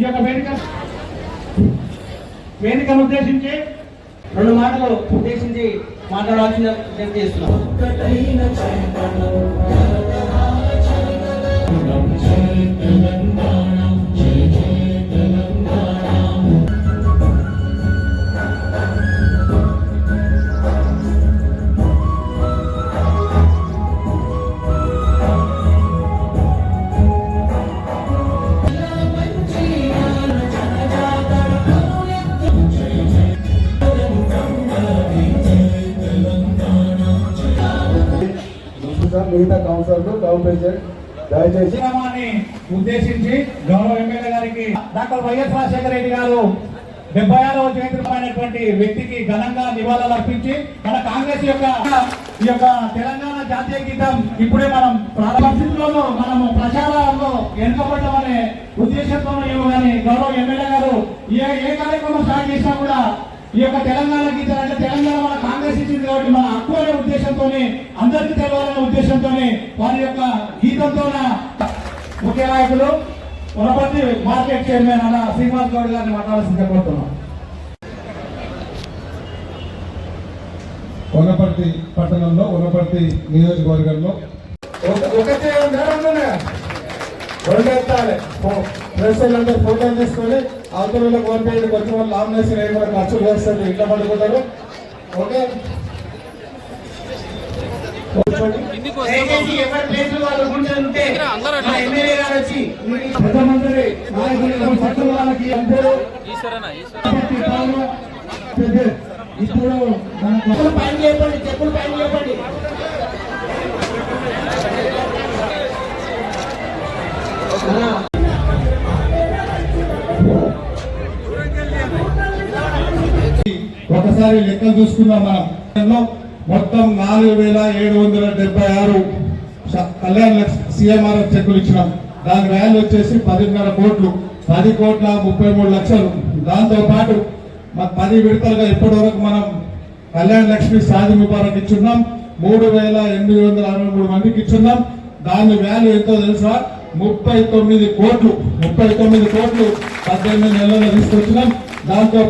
ఈ యొక్క వేదిక. వేదికను ఉద్దేశించి రెండు మాటలు ఉద్దేశించి మాట్లాడాల్సిన విజ్ఞప్తి మిగతా కౌన్సిలర్లు టౌన్ ప్రెసిడెంట్ దయచేసి ఉద్దేశించి గౌరవ ఎమ్మెల్యే గారికి డాక్టర్ వైఎస్ రాజశేఖర రెడ్డి గారు డెబ్బై ఆరవ జయంతిమైనటువంటి వ్యక్తికి ఘనంగా నివాళులు అర్పించి మన కాంగ్రెస్ యొక్క ఈ యొక్క తెలంగాణ జాతీయ గీతం ఇప్పుడే మనం ప్రారంభంలోనూ మనము ప్రచారంలో వెనుకబడ్డామనే ఉద్దేశంతో ఏమో కానీ గౌరవ ఎమ్మెల్యే గారు ఏ ఏ కార్యక్రమం స్టార్ట్ చేసినా కూడా ఈ యొక్క తెలంగాణ గీతం అంటే తెలంగాణ మన ఇచ్చింది కాబట్టి మన హక్కు అనే ఉద్దేశంతో అందరికీ తెలవాలనే ఉద్దేశంతో వారి యొక్క గీతంతో ముఖ్య నాయకులు వనపర్తి మార్కెట్ చైర్మన్ అన్న శ్రీనివాస్ గౌడ్ గారిని మాట్లాడాల్సిందిగా కోరుతున్నాం. వనపర్తి పట్టణంలో వనపర్తి నియోజకవర్గంలో. ఒక- ఒకటే ఫోటోలు తీసుకొని అవతల వాళ్ళకి పంపేయడానికి వచ్చిన వాళ్ళు నామినేషన్ ఏం కూడా ఖర్చులు వేస్తారు ఇంట్లో పడుకుంటారు. ఓకే. దయచేసి ఎవరి ప్లేస్ వాళ్ళు కూర్చొని ఎమ్మెల్యే గారు వచ్చి ప్రధానమంత్రి పట్టుల వాళ్ళకి అందరూ ఇప్పుడు చెప్పులు పైన చెప్పులు పైన ఒకసారి లెక్కలు చూసుకుందాం మనం. మొత్తం నాలుగు వేల ఏడు వందల డెబ్బై ఆరు కళ్యాణ్ సీఎంఆర్ఎఫ్ చెక్కులు ఇచ్చినాం. దాని వాల్యూ వచ్చేసి పదిన్నర కోట్లు. పది కోట్ల ముప్పై మూడు లక్షలు. దాంతో పాటు పది విడతలుగా ఇప్పటి వరకు మనం కళ్యాణ లక్ష్మి సాధి ముబారక్ ఇచ్చున్నాం. మూడు వేల ఎనిమిది వందల అరవై మూడు మందికి ఇచ్చున్నాం. దాని వాల్యూ ఎంతో తెలుసా? ముప్పై తొమ్మిది కోట్లు. ముప్పై తొమ్మిది కోట్లు పద్దెనిమిది నెలల్లో తీసుకొచ్చినాం. దాంతో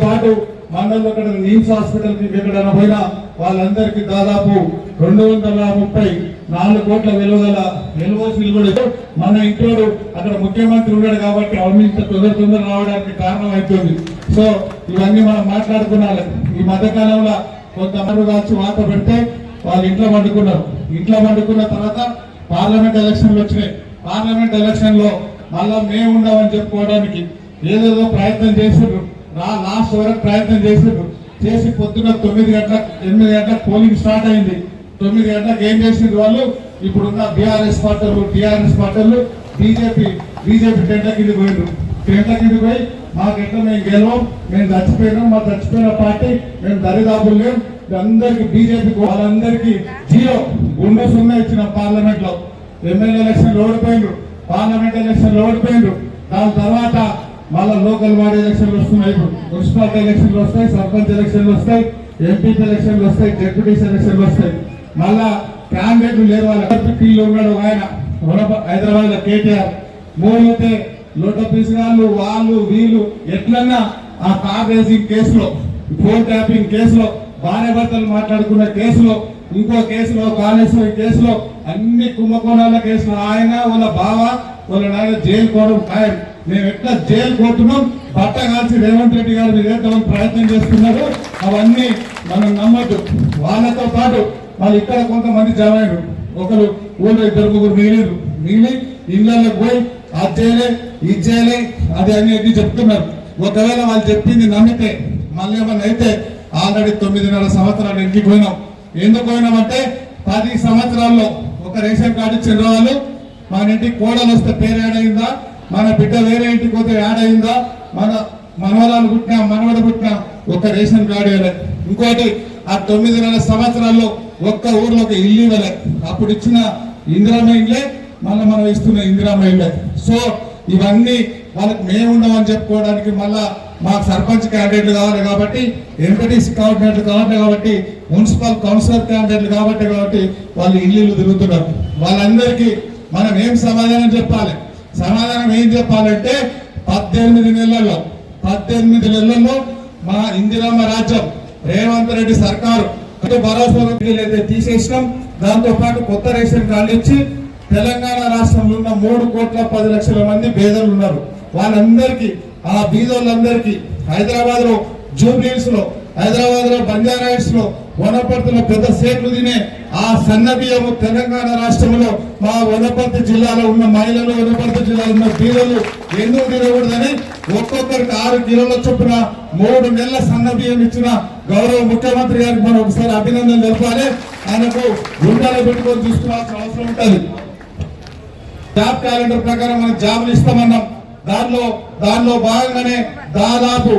పాటు మండలంలో ఇక్కడ నీమ్స్ హాస్పిటల్ ఎక్కడైనా పోయినా వాళ్ళందరికీ దాదాపు రెండు వందల ముప్పై నాలుగు కోట్ల విలువ గల ఎల్ఓసీలు కూడా మన ఇంట్లో అక్కడ ముఖ్యమంత్రి ఉన్నాడు కాబట్టి అవినీతి తొందర తొందర రావడానికి కారణం అవుతుంది సో ఇవన్నీ మనం మాట్లాడుకున్నాలి. ఈ మధ్య కాలంలో కొంతమంది కాల్చి వాత పెడితే వాళ్ళు ఇంట్లో పండుకున్నారు. ఇంట్లో వండుకున్న తర్వాత పార్లమెంట్ ఎలక్షన్లు వచ్చినాయి. పార్లమెంట్ ఎలక్షన్లో మళ్ళా మేము ఉండమని చెప్పుకోవడానికి ఏదేదో ప్రయత్నం చేస్తున్నారు రా లాస్ట్ వరకు ప్రయత్నం చేసిండ్రు చేసి పొద్దున తొమ్మిది గంటల ఎనిమిది గంటలకు పోలింగ్ స్టార్ట్ అయింది. తొమ్మిది గంటలకు ఏం చేసిండ్రు వాళ్ళు? ఇప్పుడున్న బీఆర్ఎస్ పార్టీలు టీఆర్ఎస్ పార్టీలు బీజేపీ బీజేపీ టెంట్ల కింద పోయిండ్రు. టెంట్ల కింద పోయి మాకు ఎట్లా మేము గెలవం మేము చచ్చిపోయినాం మా చచ్చిపోయిన పార్టీ మేము దరిదాపులు లేం. అందరికి బీజేపీ వాళ్ళందరికీ జీరో. గుండె సున్నా ఇచ్చిన పార్లమెంట్లో ఎమ్మెల్యే ఎలక్షన్ ఓడిపోయిండ్రు పార్లమెంట్ ఎలక్షన్ ఓడిపోయిండ్రు దాని తర్వాత మళ్ళీ లోకల్ బాడీ ఎలక్షన్లు వస్తున్నాయి. ఇప్పుడు మున్సిపాలిటీ ఎలక్షన్లు వస్తాయి సర్పంచ్ ఎలక్షన్లు వస్తాయి ఎంపీపీ ఎలక్షన్లు వస్తాయి డెప్యూటీస్ ఎలక్షన్లు వస్తాయి. మళ్ళా క్యాండిడేట్లు లేరు వాళ్ళు. ఢిల్లీలో ఉన్నాడు ఆయన? హైదరాబాద్లో కేటీఆర్. మూడైతే లోట పిసిగాళ్ళు వాళ్ళు వీళ్ళు ఎట్లన్నా ఆ కార్ రేసింగ్ కేసులో ఫోన్ ట్యాపింగ్ కేసులో భార్య భర్తలు మాట్లాడుకున్న కేసులో ఇంకో కేసులో కాళేశ్వరి కేసులో అన్ని కుంభకోణాల కేసులో ఆయన వాళ్ళ బావ వాళ్ళ నాయన జైలు కోవడం ఖాయం. మేము ఎట్లా జైలు పోతున్నాం? బట్ట కాల్చి రేవంత్ రెడ్డి గారు మీద వేద్దామని ప్రయత్నం చేస్తున్నారు. అవన్నీ మనం నమ్మద్దు. వాళ్ళతో పాటు వాళ్ళు ఇక్కడ కొంతమంది జమ ఒకరు ఊళ్ళో ఇద్దరు ముగ్గురు మిగిలిరు మిగిలి ఇళ్ళకి పోయి అది చేయలే ఇది చేయలే అది అని ఇది చెప్తున్నారు. ఒకవేళ వాళ్ళు చెప్పింది నమ్మితే మళ్ళీ ఏమన్నా అయితే ఆల్రెడీ తొమ్మిదిన్నర సంవత్సరాలు ఇంటికి పోయినాం ఎందుకు పోయినామంటే పది సంవత్సరాల్లో ఒక రేషన్ కార్డు ఇచ్చిన వాళ్ళు మన ఇంటికి కోడలు వస్తే పేరు మన బిడ్డ వేరే ఇంటికి పోతే యాడ్ అయిందా? మన మనవరాలు పుట్టినా మనవడు పుట్టినా ఒక రేషన్ కార్డు ఇవ్వలే. ఇంకోటి ఆ తొమ్మిదిన్నర సంవత్సరాల్లో ఒక్క ఊర్లో ఒక ఇల్లు ఇవ్వలే. అప్పుడు ఇచ్చిన ఇందిరామ ఇల్లే మళ్ళీ మనం ఇస్తున్న ఇందిరామ ఇల్లే సో ఇవన్నీ వాళ్ళకి మేము చెప్పుకోవడానికి మళ్ళా మాకు సర్పంచ్ క్యాండిడేట్లు కావాలి కాబట్టి ఎంపీటీసీ క్యాండిడేట్లు కావాలి కాబట్టి మున్సిపల్ కౌన్సిలర్ క్యాండిడేట్లు కాబట్టి కాబట్టి వాళ్ళు ఇల్లు తిరుగుతున్నారు. వాళ్ళందరికీ మనం ఏం సమాధానం చెప్పాలి? సమాధానం ఏం చెప్పాలంటే పద్దెనిమిది నెలల్లో పద్దెనిమిది నెలల్లో మా ఇందిరమ్మ రాజ్యం రేవంత్ రెడ్డి సర్కారు అంటే భరోసా అయితే తీసేసినాం దాంతో పాటు కొత్త రేషన్ కార్డు ఇచ్చి తెలంగాణ రాష్ట్రంలో ఉన్న మూడు కోట్ల పది లక్షల మంది పేదలు ఉన్నారు. వాళ్ళందరికీ ఆ బీదోళ్ళందరికీ హైదరాబాద్లో జూబ్లీస్లో హైదరాబాద్లో బంజారాయిట్స్లో వనపర్తిలో పెద్ద సేట్లు తినే ఆ సన్న బియ్యము తెలంగాణ రాష్ట్రంలో మా వనపర్తి జిల్లాలో ఉన్న మహిళలు వనపర్తి జిల్లాలో ఉన్న బీరలు ఎందుకు తినకూడదని ఒక్కొక్కరికి ఆరు కిలోల చొప్పున మూడు నెలల సన్నబియ్యం ఇచ్చిన గౌరవ ముఖ్యమంత్రి గారికి మనం ఒకసారి అభినందన తెలపాలి ఆయనకు గుండాలు పెట్టుకొని చూసుకోవాల్సిన అవసరం ఉంటుంది. జాబ్ క్యాలెండర్ ప్రకారం మనం జాబులు ఇస్తామన్నాం. దానిలో దానిలో భాగంగానే దాదాపు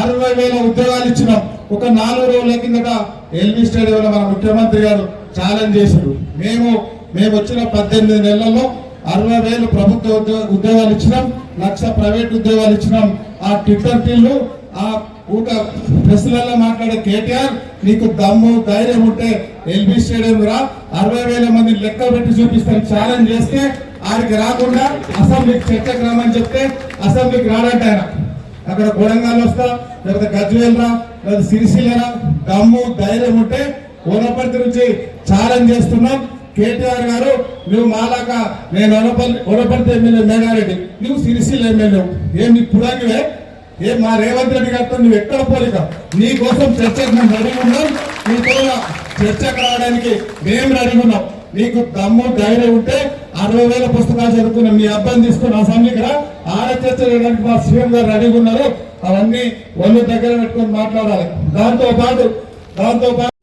అరవై వేల ఉద్యోగాలు ఇచ్చినాం. ఒక నాలుగు రోజుల కిందట ఎల్బీ స్టేడియంలో మన ముఖ్యమంత్రి గారు ఛాలెంజ్ చేశారు. మేము మేము వచ్చిన పద్దెనిమిది నెలల్లో అరవై వేలు ప్రభుత్వ ఉద్యో- ఉద్యోగాలు ఇచ్చినాం లక్ష ప్రైవేట్ ఉద్యోగాలు ఇచ్చినాం. ఆ ట్విట్టర్ టీళ్ళు ఆ ఊట ప్రెస్లలో మాట్లాడే కేటీఆర్ నీకు దమ్ము ధైర్యం ఉంటే ఎల్బీ స్టేడియం రా. అరవై వేల మంది లెక్క పెట్టి చూపిస్తాను ఛాలెంజ్ చేస్తే ఆడికి రాకుండా అసెంబ్లీకి చర్చకు రమ్మని చెప్తే అసెంబ్లీకి రాడంటే ఆయన. అక్కడ కొడంగల్ వస్తా లేకపోతే గజ్వేల్ రా లేదా సిరిసిల్ల దమ్ము ధైర్యం ఉంటే ఓనపర్తి నుంచి ఛాలెంజ్ చేస్తున్నాం. కేటీఆర్ గారు నువ్వు మాలాక నేను వనపల్లి వనపర్తి ఎమ్మెల్యే మేఘారెడ్డి నువ్వు సిరిసిల్ల ఎమ్మెల్యే ఏం నీ పురాణివే? ఏ మా రేవంత్ రెడ్డి గారితో నువ్వు ఎక్కడ పోలిక? నీ కోసం చర్చకు మేము రెడీ ఉన్నాం. నీతో చర్చకు రావడానికి మేము రెడీ ఉన్నాం. నీకు దమ్ము ధైర్యం ఉంటే అరవై వేల పుస్తకాలు చదువుకున్న మీ అబ్బాయిని తీసుకుని అసెంబ్లీకి రా ఆడ చేయడానికి మా సీఎం గారు రెడీగా ఉన్నారు. అవన్నీ ఒళ్ళు దగ్గర పెట్టుకొని మాట్లాడాలి. దాంతో పాటు దాంతో పాటు